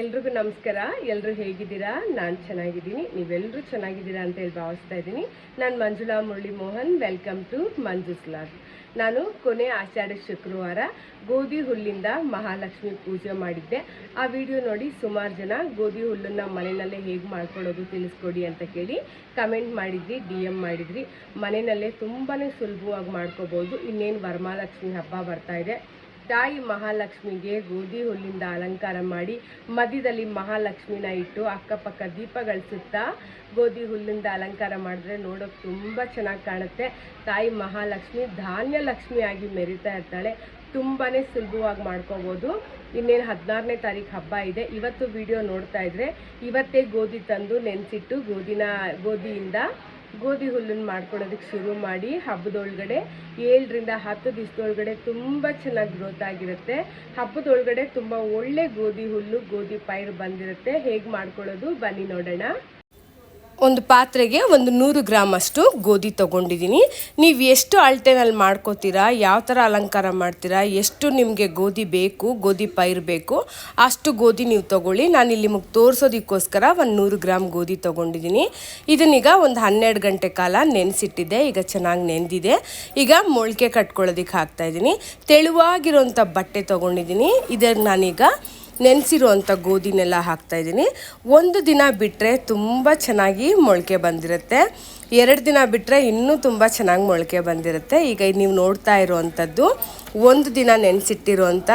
ಎಲ್ರಿಗೂ ನಮಸ್ಕಾರ. ಎಲ್ಲರೂ ಹೇಗಿದ್ದೀರಾ? ನಾನು ಚೆನ್ನಾಗಿದ್ದೀನಿ. ನೀವೆಲ್ಲರೂ ಚೆನ್ನಾಗಿದ್ದೀರಾ ಅಂತ ಹೇಳಿ ಭಾವಿಸ್ತಾ ಇದ್ದೀನಿ. ನಾನು Manjula Murali Mohan welcome to Manju's log ನಾನು ಕೊನೆ ಆಷಾಢ ಶುಕ್ರವಾರ ಗೋಧಿ ಹುಲ್ಲಿಂದ ಮಹಾಲಕ್ಷ್ಮಿ ಪೂಜೆ ಮಾಡಿದ್ದೆ. ಆ ವಿಡಿಯೋ ನೋಡಿ ಸುಮಾರು ಜನ ಗೋಧಿ ಹುಲ್ಲನ್ನು ಮನೆಯಲ್ಲೇ ಹೇಗೆ ಮಾಡ್ಕೊಳ್ಳೋದು ತಿಳಿಸ್ಕೊಡಿ ಅಂತ ಕೇಳಿ ಕಮೆಂಟ್ ಮಾಡಿದ್ರಿ, ಡಿ ಎಂ ಮಾಡಿದ್ರಿ. ಮನೆಯಲ್ಲೇ ತುಂಬಾ ಸುಲಭವಾಗಿ ಮಾಡ್ಕೋಬೋದು. ಇನ್ನೇನು ವರಮಹಾಲಕ್ಷ್ಮಿ ಹಬ್ಬ ಬರ್ತಾ ಇದೆ. ತಾಯಿ ಮಹಾಲಕ್ಷ್ಮಿಗೆ ಗೋಧಿ ಹುಲ್ಲಿಂದ ಅಲಂಕಾರ ಮಾಡಿ ಮಧ್ಯದಲ್ಲಿ ಮಹಾಲಕ್ಷ್ಮಿನ ಇಟ್ಟು ಅಕ್ಕಪಕ್ಕ ದೀಪಗಳಿಸುತ್ತಾ ಗೋಧಿ ಹುಲ್ಲಿಂದ ಅಲಂಕಾರ ಮಾಡಿದ್ರೆ ನೋಡೋಕೆ ತುಂಬ ಚೆನ್ನಾಗಿ ಕಾಣುತ್ತೆ. ತಾಯಿ ಮಹಾಲಕ್ಷ್ಮಿ ಧಾನ್ಯ ಲಕ್ಷ್ಮಿಯಾಗಿ ಮೆರಿತಾ ಇರ್ತಾಳೆ. ತುಂಬಾ ಸುಲಭವಾಗಿ ಮಾಡ್ಕೋಬೋದು. ಇನ್ನೇನು ಹದಿನಾರನೇ ತಾರೀಕು ಹಬ್ಬ ಇದೆ. ಇವತ್ತು ವಿಡಿಯೋ ನೋಡ್ತಾ ಇದ್ರೆ ಇವತ್ತೇ ಗೋಧಿ ತಂದು ನೆನೆಸಿಟ್ಟು ಗೋಧಿನ, ಗೋಧಿಯಿಂದ ಗೋಧಿ ಹುಲ್ಲನ್ನು ಮಾಡ್ಕೊಳ್ಳೋದಕ್ಕೆ ಶುರು ಮಾಡಿ ಹಬ್ಬದೊಳಗಡೆ ಏಳರಿಂದ ಹತ್ತು ದಿವಸದೊಳಗಡೆ ತುಂಬ ಚೆನ್ನಾಗಿ ಗ್ರೋತ್ ಆಗಿರುತ್ತೆ. ಹಬ್ಬದೊಳಗಡೆ ತುಂಬ ಒಳ್ಳೆ ಗೋಧಿ ಹುಲ್ಲು, ಗೋಧಿ ಪೈರು ಬಂದಿರುತ್ತೆ. ಹೇಗೆ ಮಾಡ್ಕೊಳ್ಳೋದು? ಬನ್ನಿ ನೋಡೋಣ. ಒಂದು ಪಾತ್ರೆಗೆ ಒಂದು ನೂರು ಗ್ರಾಮ್ ಅಷ್ಟು ಗೋಧಿ ತೊಗೊಂಡಿದ್ದೀನಿ. ನೀವು ಎಷ್ಟು ಅಳತೆನಲ್ಲಿ ಮಾಡ್ಕೋತೀರಾ, ಯಾವ ಥರ ಅಲಂಕಾರ ಮಾಡ್ತೀರಾ, ಎಷ್ಟು ನಿಮಗೆ ಗೋಧಿ ಬೇಕು, ಗೋಧಿ ಪೈರು ಬೇಕು, ಅಷ್ಟು ಗೋಧಿ ನೀವು ತೊಗೊಳ್ಳಿ. ನಾನು ಇಲ್ಲಿ ನಿಮಗೆ ತೋರಿಸೋದಕ್ಕೋಸ್ಕರ ಒಂದು ನೂರು ಗ್ರಾಮ್ ಗೋಧಿ ತೊಗೊಂಡಿದ್ದೀನಿ. ಇದನ್ನೀಗ ಒಂದು ಹನ್ನೆರಡು ಗಂಟೆ ಕಾಲ ನೆನೆಸಿಟ್ಟಿದ್ದೆ. ಈಗ ಚೆನ್ನಾಗಿ ನೆಂದಿದೆ. ಈಗ ಮೊಳಕೆ ಕಟ್ಕೊಳ್ಳೋದಕ್ಕೆ ಹಾಕ್ತಾಯಿದ್ದೀನಿ ತೆಳುವಾಗಿರೋಂಥ ಬಟ್ಟೆ ತೊಗೊಂಡಿದ್ದೀನಿ. ಇದನ್ನು ನಾನೀಗ ನೆನೆಸಿರುವಂಥ ಗೋಧಿನೆಲ್ಲ ಹಾಕ್ತಾಯಿದ್ದೀನಿ ಒಂದು ದಿನ ಬಿಟ್ಟರೆ ತುಂಬ ಚೆನ್ನಾಗಿ ಮೊಳಕೆ ಬಂದಿರುತ್ತೆ. ಎರಡು ದಿನ ಬಿಟ್ಟರೆ ಇನ್ನೂ ತುಂಬ ಚೆನ್ನಾಗಿ ಮೊಳಕೆ ಬಂದಿರುತ್ತೆ. ಈಗ ನೀವು ನೋಡ್ತಾ ಇರುವಂಥದ್ದು ಒಂದು ದಿನ ನೆನೆಸಿಟ್ಟಿರುವಂಥ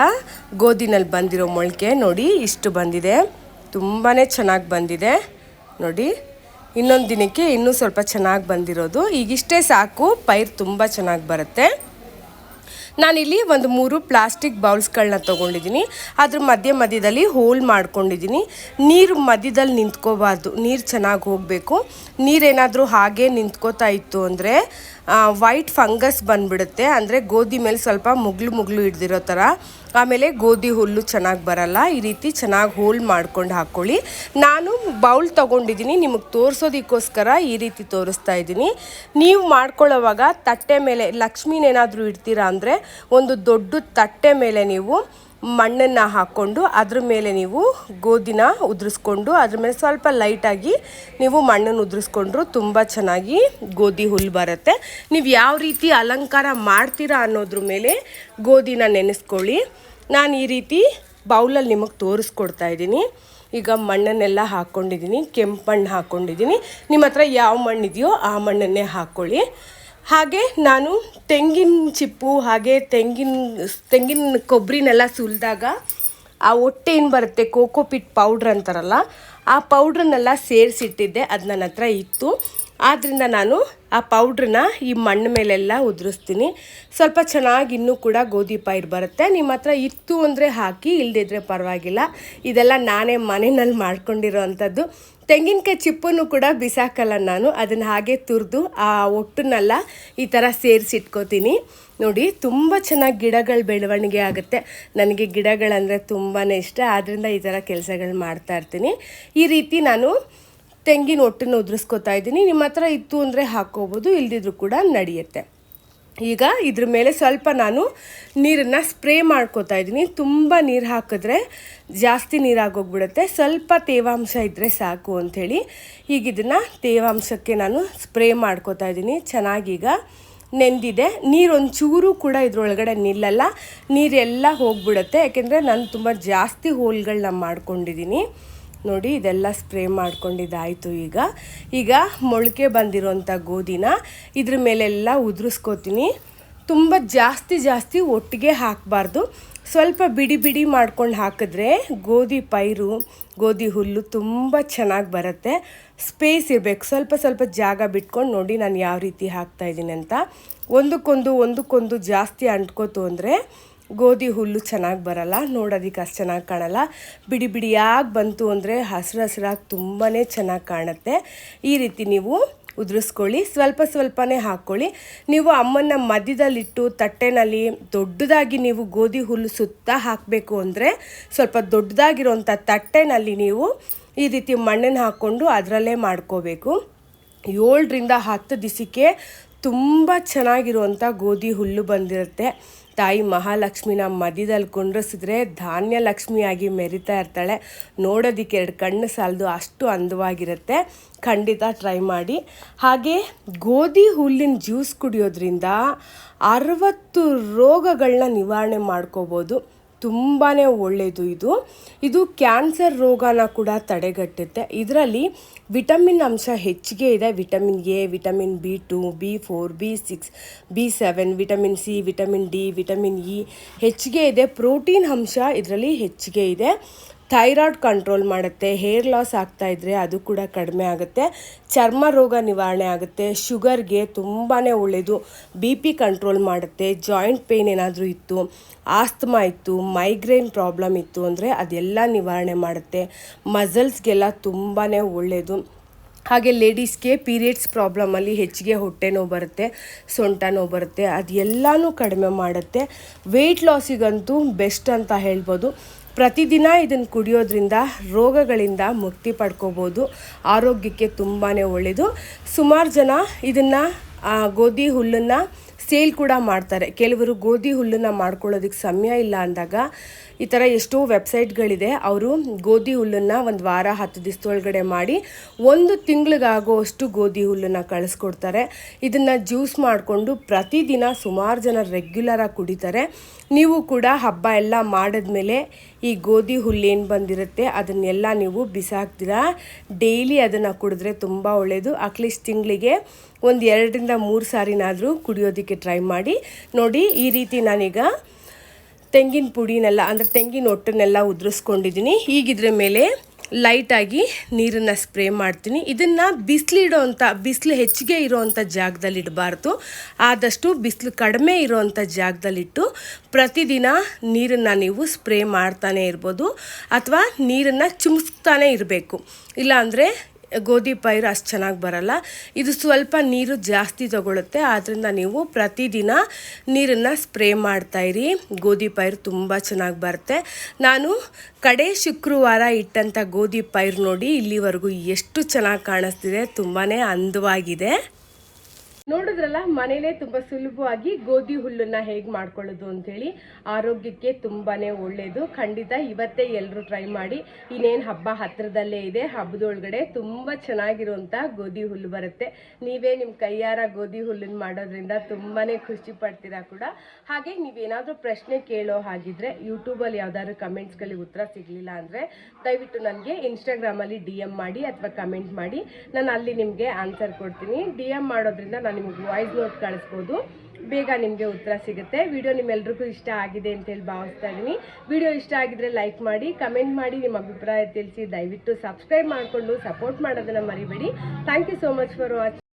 ಗೋಧಿನಲ್ಲಿ ಬಂದಿರೋ ಮೊಳಕೆ ನೋಡಿ ಇಷ್ಟು ಬಂದಿದೆ. ತುಂಬಾ ಚೆನ್ನಾಗಿ ಬಂದಿದೆ. ನೋಡಿ, ಇನ್ನೊಂದು ದಿನಕ್ಕೆ ಇನ್ನೂ ಸ್ವಲ್ಪ ಚೆನ್ನಾಗಿ ಬಂದಿರೋದು. ಈಗಿಷ್ಟೇ ಸಾಕು, ಪೈರ್ ತುಂಬ ಚೆನ್ನಾಗಿ ಬರುತ್ತೆ. ನಾನಿಲ್ಲಿ ಒಂದು ಮೂರು ಪ್ಲಾಸ್ಟಿಕ್ ಬೌಲ್ಸ್ಗಳನ್ನ ತೊಗೊಂಡಿದ್ದೀನಿ. ಅದ್ರ ಮಧ್ಯ ಮಧ್ಯದಲ್ಲಿ ಹೋಲ್ ಮಾಡ್ಕೊಂಡಿದ್ದೀನಿ. ನೀರು ಮಧ್ಯದಲ್ಲಿ ನಿಂತ್ಕೋಬಾರ್ದು. ನೀರು ಚೆನ್ನಾಗಿ ಹೋಗಬೇಕು. ನೀರೇನಾದರೂ ಹಾಗೆ ನಿಂತ್ಕೋತಾ ಇತ್ತು ಅಂದರೆ ವೈಟ್ ಫಂಗಸ್ ಬಂದ್ಬಿಡುತ್ತೆ. ಅಂದರೆ ಗೋಧಿ ಮೇಲೆ ಸ್ವಲ್ಪ ಮುಗ್ಲು ಮುಗ್ಲು ಹಿಡ್ದಿರೋ ಥರ ಆಮೇಲೆ ಗೋಧಿ ಹುಲ್ಲು ಚೆನ್ನಾಗಿ ಬರಲ್ಲ. ಈ ರೀತಿ ಚೆನ್ನಾಗಿ ಹೋಲ್ ಮಾಡ್ಕೊಂಡು ಹಾಕ್ಕೊಳ್ಳಿ ನಾನು ಬೌಲ್ ತೊಗೊಂಡಿದ್ದೀನಿ. ನಿಮಗೆ ತೋರಿಸೋದಕ್ಕೋಸ್ಕರ ಈ ರೀತಿ ತೋರಿಸ್ತಾ ಇದ್ದೀನಿ. ನೀವು ಮಾಡ್ಕೊಳ್ಳೋವಾಗ ತಟ್ಟೆ ಮೇಲೆ ಲಕ್ಷ್ಮೀನೇನಾದರೂ ಇಡ್ತೀರಾ ಅಂದರೆ ಒಂದು ದೊಡ್ಡ ತಟ್ಟೆ ಮೇಲೆ ನೀವು ಮಣ್ಣನ್ನು ಹಾಕ್ಕೊಂಡು ಅದ್ರ ಮೇಲೆ ನೀವು ಗೋಧಿನ ಉದುರಿಸ್ಕೊಂಡು ಅದ್ರ ಮೇಲೆ ಸ್ವಲ್ಪ ಲೈಟಾಗಿ ನೀವು ಮಣ್ಣನ್ನು ಉದುರಿಸ್ಕೊಂಡ್ರು ತುಂಬ ಚೆನ್ನಾಗಿ ಗೋಧಿ ಹುಲ್ಲು ಬರುತ್ತೆ. ನೀವು ಯಾವ ರೀತಿ ಅಲಂಕಾರ ಮಾಡ್ತೀರಾ ಅನ್ನೋದ್ರ ಮೇಲೆ ಗೋಧಿನ ನೆನೆಸ್ಕೊಳ್ಳಿ. ನಾನು ಈ ರೀತಿ ಬೌಲಲ್ಲಿ ನಿಮಗೆ ತೋರಿಸ್ಕೊಡ್ತಾ ಇದ್ದೀನಿ. ಈಗ ಮಣ್ಣನ್ನೆಲ್ಲ ಹಾಕ್ಕೊಂಡಿದ್ದೀನಿ ಕೆಂಪು ಮಣ್ಣು ಹಾಕ್ಕೊಂಡಿದ್ದೀನಿ ನಿಮ್ಮ ಹತ್ರ ಯಾವ ಮಣ್ಣಿದೆಯೋ ಆ ಮಣ್ಣನ್ನೇ ಹಾಕ್ಕೊಳ್ಳಿ ಹಾಗೆ ನಾನು ತೆಂಗಿನ ಚಿಪ್ಪು, ಹಾಗೆ ತೆಂಗಿನ ತೆಂಗಿನ ಕೊಬ್ಬರಿನೆಲ್ಲ ಸುಲಿದಾಗ ಆ ಹೊಟ್ಟೆ ಏನು ಬರುತ್ತೆ? ಕೋಕೋಪಿಟ್ ಪೌಡ್ರ್ ಅಂತಾರಲ್ಲ, ಆ ಪೌಡ್ರನ್ನೆಲ್ಲ ಸೇರಿಸಿಟ್ಟಿದ್ದೆ, ಅದು ನನ್ನ ಹತ್ರ ಇತ್ತು. ಆದ್ದರಿಂದ ನಾನು ಆ ಪೌಡ್ರನ್ನ ಈ ಮಣ್ಣು ಮೇಲೆಲ್ಲ ಉದುರಿಸ್ತೀನಿ. ಸ್ವಲ್ಪ ಚೆನ್ನಾಗಿ ಇನ್ನೂ ಕೂಡ ಗೋಧಿ ಪೈರು ಬರುತ್ತೆ. ನಿಮ್ಮ ಹತ್ರ ಇತ್ತು ಅಂದರೆ ಹಾಕಿ ಇಲ್ಲದಿದ್ದರೆ ಪರವಾಗಿಲ್ಲ. ಇದೆಲ್ಲ ನಾನೇ ಮನೆಯಲ್ಲಿ ಮಾಡ್ಕೊಂಡಿರೋ ಅಂಥದ್ದು. ತೆಂಗಿನಕಾಯಿ ಚಿಪ್ಪನ್ನು ಕೂಡ ಬಿಸಾಕಲ್ಲ ನಾನು. ಅದನ್ನು ಹಾಗೆ ತುರಿದು, ಆ ಒಟ್ಟನ್ನೆಲ್ಲ ಈ ಥರ ಸೇರಿಸಿಟ್ಕೋತೀನಿ. ನೋಡಿ, ತುಂಬ ಚೆನ್ನಾಗಿ ಗಿಡಗಳ ಬೆಳವಣಿಗೆ ಆಗುತ್ತೆ. ನನಗೆ ಗಿಡಗಳಂದರೆ ತುಂಬಾ ಇಷ್ಟ. ಆದ್ದರಿಂದ ಈ ಥರ ಕೆಲಸಗಳು ಮಾಡ್ತಾ ಇರ್ತೀನಿ. ಈ ರೀತಿ ನಾನು ತೆಂಗಿನ ಒಟ್ಟನ್ನು ಉದುರಿಸ್ಕೊತಾ ಇದ್ದೀನಿ. ನಿಮ್ಮ ಹತ್ರ ಇತ್ತು ಅಂದರೆ ಹಾಕ್ಕೋಬೋದು, ಇಲ್ದಿದ್ರು ಕೂಡ ನಡೆಯುತ್ತೆ. ಈಗ ಇದ್ರ ಮೇಲೆ ಸ್ವಲ್ಪ ನಾನು ನೀರನ್ನು ಸ್ಪ್ರೇ ಮಾಡ್ಕೋತಾ ಇದ್ದೀನಿ. ತುಂಬ ನೀರು ಹಾಕಿದ್ರೆ ಜಾಸ್ತಿ ನೀರಾಗೋಗ್ಬಿಡುತ್ತೆ. ಸ್ವಲ್ಪ ತೇವಾಂಶ ಇದ್ದರೆ ಸಾಕು ಅಂಥೇಳಿ ಈಗ ಇದನ್ನು ತೇವಾಂಶಕ್ಕೆ ನಾನು ಸ್ಪ್ರೇ ಮಾಡ್ಕೋತಾ ಇದ್ದೀನಿ. ಚೆನ್ನಾಗೀಗ ನೆಂದಿದೆ. ನೀರೊಂದು ಚೂರು ಕೂಡ ಇದ್ರೊಳಗಡೆ ನಿಲ್ಲಲ್ಲ. ನೀರೆಲ್ಲ ಹೋಗ್ಬಿಡುತ್ತೆ. ಯಾಕೆಂದರೆ ನಾನು ತುಂಬ ಜಾಸ್ತಿ ಹೋಲ್ಗಳನ್ನ ಮಾಡ್ಕೊಂಡಿದ್ದೀನಿ. ನೋಡಿ, ಇದೆಲ್ಲ ಸ್ಪ್ರೇ ಮಾಡ್ಕೊಂಡಿದ್ದಾಯಿತು ಈಗ. ಈಗ ಮೊಳಕೆ ಬಂದಿರೋಂಥ ಗೋಧಿನ ಇದ್ರ ಮೇಲೆಲ್ಲ ಉದುರಿಸ್ಕೋತೀನಿ. ತುಂಬ ಜಾಸ್ತಿ ಜಾಸ್ತಿ ಒಟ್ಟಿಗೆ ಹಾಕಬಾರ್ದು. ಸ್ವಲ್ಪ ಬಿಡಿ ಬಿಡಿ ಮಾಡ್ಕೊಂಡು ಹಾಕಿದ್ರೆ ಗೋಧಿ ಪೈರು, ಗೋಧಿ ಹುಲ್ಲು ತುಂಬ ಚೆನ್ನಾಗಿ ಬರುತ್ತೆ. ಸ್ಪೇಸ್ ಇರಬೇಕು. ಸ್ವಲ್ಪ ಸ್ವಲ್ಪ ಜಾಗ ಬಿಟ್ಕೊಂಡು ನೋಡಿ ನಾನು ಯಾವ ರೀತಿ ಹಾಕ್ತಾಯಿದ್ದೀನಿ ಅಂತ. ಒಂದಕ್ಕೊಂದು ಒಂದಕ್ಕೊಂದು ಜಾಸ್ತಿ ಅಂಟ್ಕೋತು ಅಂದರೆ ಗೋಧಿ ಹುಲ್ಲು ಚೆನ್ನಾಗಿ ಬರಲ್ಲ, ನೋಡೋದಕ್ಕೆ ಅಷ್ಟು ಚೆನ್ನಾಗಿ ಕಾಣಲ್ಲ. ಬಿಡಿ ಬಿಡಿಯಾಗಿ ಬಂತು ಅಂದರೆ ಹಸಿರು ಹಸಿರಾಗಿ ತುಂಬಾ ಚೆನ್ನಾಗಿ ಕಾಣುತ್ತೆ. ಈ ರೀತಿ ನೀವು ಉದುರಿಸ್ಕೊಳ್ಳಿ, ಸ್ವಲ್ಪ ಸ್ವಲ್ಪನೇ ಹಾಕ್ಕೊಳ್ಳಿ. ನೀವು ಅಮ್ಮನ ಮಧ್ಯದಲ್ಲಿಟ್ಟು ತಟ್ಟೆನಲ್ಲಿ ದೊಡ್ಡದಾಗಿ ನೀವು ಗೋಧಿ ಹುಲ್ಲು ಸುತ್ತ ಹಾಕಬೇಕು ಅಂದರೆ ಸ್ವಲ್ಪ ದೊಡ್ಡದಾಗಿರೋಂಥ ತಟ್ಟೆನಲ್ಲಿ ನೀವು ಈ ರೀತಿ ಮಣ್ಣನ್ನು ಹಾಕ್ಕೊಂಡು ಅದರಲ್ಲೇ ಮಾಡ್ಕೋಬೇಕು. ಏಳರಿಂದ ಹತ್ತು ದಿವಸಕ್ಕೆ ತುಂಬ ಚೆನ್ನಾಗಿರುವಂಥ ಗೋಧಿ ಹುಲ್ಲು ಬಂದಿರುತ್ತೆ. ತಾಯಿ ಮಹಾಲಕ್ಷ್ಮಿನ ಮಧ್ಯದಲ್ಲಿ ಕುಂಡ್ರಿಸಿದ್ರೆ ಧಾನ್ಯ ಲಕ್ಷ್ಮಿಯಾಗಿ ಮೆರಿತಾ ಇರ್ತಾಳೆ. ನೋಡೋದಕ್ಕೆ ಎರಡು ಕಣ್ಣು ಸಾಲದು ಅಷ್ಟು ಅಂದವಾಗಿರುತ್ತೆ. ಖಂಡಿತ ಟ್ರೈ ಮಾಡಿ. ಹಾಗೆ ಗೋಧಿ ಹುಲ್ಲಿನ ಜ್ಯೂಸ್ ಕುಡಿಯೋದ್ರಿಂದ ಅರವತ್ತು ರೋಗಗಳನ್ನ ನಿವಾರಣೆ ಮಾಡ್ಕೋಬೋದು. ತುಂಬಾ ಒಳ್ಳೆಯದು ಇದು. ಇದು ಕ್ಯಾನ್ಸರ್ ರೋಗನ ಕೂಡ ತಡೆಗಟ್ಟುತ್ತೆ. ಇದರಲ್ಲಿ ವಿಟಮಿನ್ ಅಂಶ ಹೆಚ್ಚಿಗೆ ಇದೆ. Vitamin A, vitamin B two, B four, B six, B seven, vitamin C, vitamin D, vitamin E ಹೆಚ್ಚಿಗೆ ಇದೆ. ಪ್ರೋಟೀನ್ ಅಂಶ ಇದರಲ್ಲಿ ಹೆಚ್ಚಿಗೆ ಇದೆ. ಥೈರಾಯ್ಡ್ ಕಂಟ್ರೋಲ್ ಮಾಡುತ್ತೆ ಹೇರ್ ಲಾಸ್ ಆಗ್ತಾ ಇದ್ದರೆ ಅದು ಕೂಡ ಕಡಿಮೆ ಆಗುತ್ತೆ. ಚರ್ಮ ರೋಗ ನಿವಾರಣೆ ಆಗುತ್ತೆ ಶುಗರ್ಗೆ ತುಂಬಾ ಒಳ್ಳೆಯದು ಬಿ ಪಿ ಕಂಟ್ರೋಲ್ ಮಾಡುತ್ತೆ ಜಾಯಿಂಟ್ ಪೇಯ್ನ್ ಏನಾದರೂ ಇತ್ತು, ಆಸ್ತಮಾ ಇತ್ತು ಮೈಗ್ರೇನ್ ಪ್ರಾಬ್ಲಮ್ ಇತ್ತು ಅಂದರೆ ಅದೆಲ್ಲ ನಿವಾರಣೆ ಮಾಡುತ್ತೆ. ಮಸಲ್ಸ್ಗೆಲ್ಲ ತುಂಬಾ ಒಳ್ಳೆಯದು ಹಾಗೆ ಲೇಡೀಸ್ಗೆ ಪೀರಿಯಡ್ಸ್ ಪ್ರಾಬ್ಲಮಲ್ಲಿ ಹೆಚ್ಚಿಗೆ ಹೊಟ್ಟೆ ನೋವು ಬರುತ್ತೆ, ಸೊಂಟ ನೋವು ಬರುತ್ತೆ ಅದೆಲ್ಲನೂ ಕಡಿಮೆ ಮಾಡುತ್ತೆ. ವೆಯ್ಟ್ ಲಾಸಿಗಂತೂ ಬೆಸ್ಟ್ ಅಂತ ಹೇಳ್ಬೋದು. ಪ್ರತಿದಿನ ಇದನ್ನು ಕುಡಿಯೋದ್ರಿಂದ ರೋಗಗಳಿಂದ ಮುಕ್ತಿ ಪಡ್ಕೋಬೋದು. ಆರೋಗ್ಯಕ್ಕೆ ತುಂಬಾ ಒಳ್ಳೆಯದು ಸುಮಾರು ಜನ ಇದನ್ನು ಗೋಧಿ ಹುಲ್ಲನ್ನು ಸೇಲ್ ಕೂಡ ಮಾಡ್ತಾರೆ. ಕೆಲವರು ಗೋಧಿ ಹುಲ್ಲನ್ನು ಮಾಡ್ಕೊಳ್ಳೋದಕ್ಕೆ ಸಮಯ ಇಲ್ಲ ಅಂದಾಗ ಈ ಥರ ಎಷ್ಟೋ ವೆಬ್ಸೈಟ್ಗಳಿದೆ. ಅವರು ಗೋಧಿ ಹುಲ್ಲನ್ನು ಒಂದು ವಾರ ಹತ್ತು ದಿವಸದೊಳಗಡೆ ಮಾಡಿ ಒಂದು ತಿಂಗಳಿಗಾಗುವಷ್ಟು ಗೋಧಿ ಹುಲ್ಲನ್ನು ಕಳಿಸ್ಕೊಡ್ತಾರೆ. ಇದನ್ನು ಜ್ಯೂಸ್ ಮಾಡಿಕೊಂಡು ಪ್ರತಿದಿನ ಸುಮಾರು ಜನ ರೆಗ್ಯುಲರಾಗಿ ಕುಡಿತಾರೆ. ನೀವು ಕೂಡ ಹಬ್ಬ ಎಲ್ಲ ಮಾಡಿದ್ಮೇಲೆ ಈ ಗೋಧಿ ಹುಲ್ಲೇನು ಬಂದಿರುತ್ತೆ ಅದನ್ನೆಲ್ಲ ನೀವು ಬಿಸಾಕ್ತೀರಾ? ಡೈಲಿ ಅದನ್ನು ಕುಡಿದ್ರೆ ತುಂಬ ಒಳ್ಳೆಯದು ಅಟ್ಲೀಸ್ಟ್ ತಿಂಗಳಿಗೆ ಒಂದು ಎರಡರಿಂದ ಮೂರು ಸಾರಿನಾದರೂ ಕುಡಿಯೋದಕ್ಕೆ ಟ್ರೈ ಮಾಡಿ. ನೋಡಿ ಈ ರೀತಿ ನಾನೀಗ ತೆಂಗಿನ ಪುಡಿನೆಲ್ಲ, ಅಂದರೆ ತೆಂಗಿನ ಒಟ್ಟನ್ನೆಲ್ಲ ಉದುರಿಸ್ಕೊಂಡಿದ್ದೀನಿ. ಈಗಿದ್ರ ಮೇಲೆ ಲೈಟಾಗಿ ನೀರನ್ನು ಸ್ಪ್ರೇ ಮಾಡ್ತೀನಿ. ಇದನ್ನು ಬಿಸಿಲಿಡೋ ಅಂಥ ಬಿಸಿಲು ಹೆಚ್ಚಿಗೆ ಇರೋವಂಥ ಜಾಗದಲ್ಲಿ ಇಡಬಾರ್ದು ಆದಷ್ಟು ಬಿಸಿಲು ಕಡಿಮೆ ಇರೋವಂಥ ಜಾಗದಲ್ಲಿಟ್ಟು ಪ್ರತಿದಿನ ನೀರನ್ನು ನೀವು ಸ್ಪ್ರೇ ಮಾಡ್ತಾನೆ ಇರ್ಬೋದು. ಅಥವಾ ನೀರನ್ನು ಚಿಮ್ಸ್ತಾನೆ ಇರಬೇಕು. ಇಲ್ಲಾಂದರೆ ಗೋಧಿ ಪೈರು ಅಷ್ಟು ಚೆನ್ನಾಗಿ ಬರಲ್ಲ. ಇದು ಸ್ವಲ್ಪ ನೀರು ಜಾಸ್ತಿ ತಗೊಳುತ್ತೆ. ಆದ್ದರಿಂದ ನೀವು ಪ್ರತಿದಿನ ನೀರನ್ನು ಸ್ಪ್ರೇ ಮಾಡ್ತಾಯಿರಿ ಗೋಧಿ ಪೈರು ತುಂಬ ಚೆನ್ನಾಗಿ ಬರುತ್ತೆ. ನಾನು ಕಡೆ ಶುಕ್ರವಾರ ಇಟ್ಟಂಥ ಗೋಧಿ ಪೈರು ನೋಡಿ ಇಲ್ಲಿವರೆಗೂ ಎಷ್ಟು ಚೆನ್ನಾಗಿ ಕಾಣಿಸ್ತಿದೆ. ತುಂಬಾ ಅಂದವಾಗಿದೆ. ನೋಡಿದ್ರಲ್ಲ, ಮನೇಲೇ ತುಂಬ ಸುಲಭವಾಗಿ ಗೋಧಿ ಹುಲ್ಲನ್ನ ಹೇಗೆ ಮಾಡ್ಕೊಳ್ಳೋದು ಅಂತೇಳಿ ಆರೋಗ್ಯಕ್ಕೆ ತುಂಬಾ ಒಳ್ಳೆಯದು ಖಂಡಿತ ಇವತ್ತೇ ಎಲ್ಲರೂ ಟ್ರೈ ಮಾಡಿ. ಇನ್ನೇನು ಹಬ್ಬ ಹತ್ತಿರದಲ್ಲೇ ಇದೆ. ಹಬ್ಬದೊಳಗಡೆ ತುಂಬ ಚೆನ್ನಾಗಿರುವಂಥ ಗೋಧಿ ಹುಲ್ಲು ಬರುತ್ತೆ. ನೀವೇ ನಿಮ್ಮ ಕೈಯಾರ ಗೋಧಿ ಹುಲ್ಲನ್ನು ಮಾಡೋದ್ರಿಂದ ತುಂಬಾ ಖುಷಿ ಪಡ್ತೀರಾ ಕೂಡ. ಹಾಗೆ ನೀವೇನಾದರೂ ಪ್ರಶ್ನೆ ಕೇಳೋ ಹಾಗಿದ್ರೆ ಯೂಟ್ಯೂಬಲ್ಲಿ ಯಾವ್ದಾದ್ರು ಕಮೆಂಟ್ಸ್ಗಳಿಗೆ ಉತ್ತರ ಸಿಗಲಿಲ್ಲ ಅಂದರೆ ದಯವಿಟ್ಟು ನನಗೆ ಇನ್ಸ್ಟಾಗ್ರಾಮಲ್ಲಿ ಡಿ ಎಂ ಮಾಡಿ ಅಥವಾ ಕಮೆಂಟ್ ಮಾಡಿ. ನಾನು ಅಲ್ಲಿ ನಿಮಗೆ ಆನ್ಸರ್ ಕೊಡ್ತೀನಿ. ಡಿ ಎಂ ಮಾಡೋದ್ರಿಂದ ನಾನು ನಿಮಗೆ ವಾಯ್ಸ್ ನೋಟ್ ಕಳಿಸ್ಬೋದು. ಬೇಗ ನಿಮಗೆ ಉತ್ತರ ಸಿಗುತ್ತೆ. ವಿಡಿಯೋ ನಿಮ್ಮೆಲ್ರಿಗೂ ಇಷ್ಟ ಆಗಿದೆ ಅಂತೇಳಿ ಭಾವಿಸ್ತಾ ಇದ್ದೀನಿ. ವಿಡಿಯೋ ಇಷ್ಟ ಆಗಿದ್ರೆ ಲೈಕ್ ಮಾಡಿ ಕಮೆಂಟ್ ಮಾಡಿ, ನಿಮ್ಮ ಅಭಿಪ್ರಾಯ ತಿಳಿಸಿ ದಯವಿಟ್ಟು ಸಬ್ಸ್ಕ್ರೈಬ್ ಮಾಡಿಕೊಂಡು ಸಪೋರ್ಟ್ ಮಾಡೋದನ್ನು ಮರಿಬೇಡಿ. Thank you so much for watching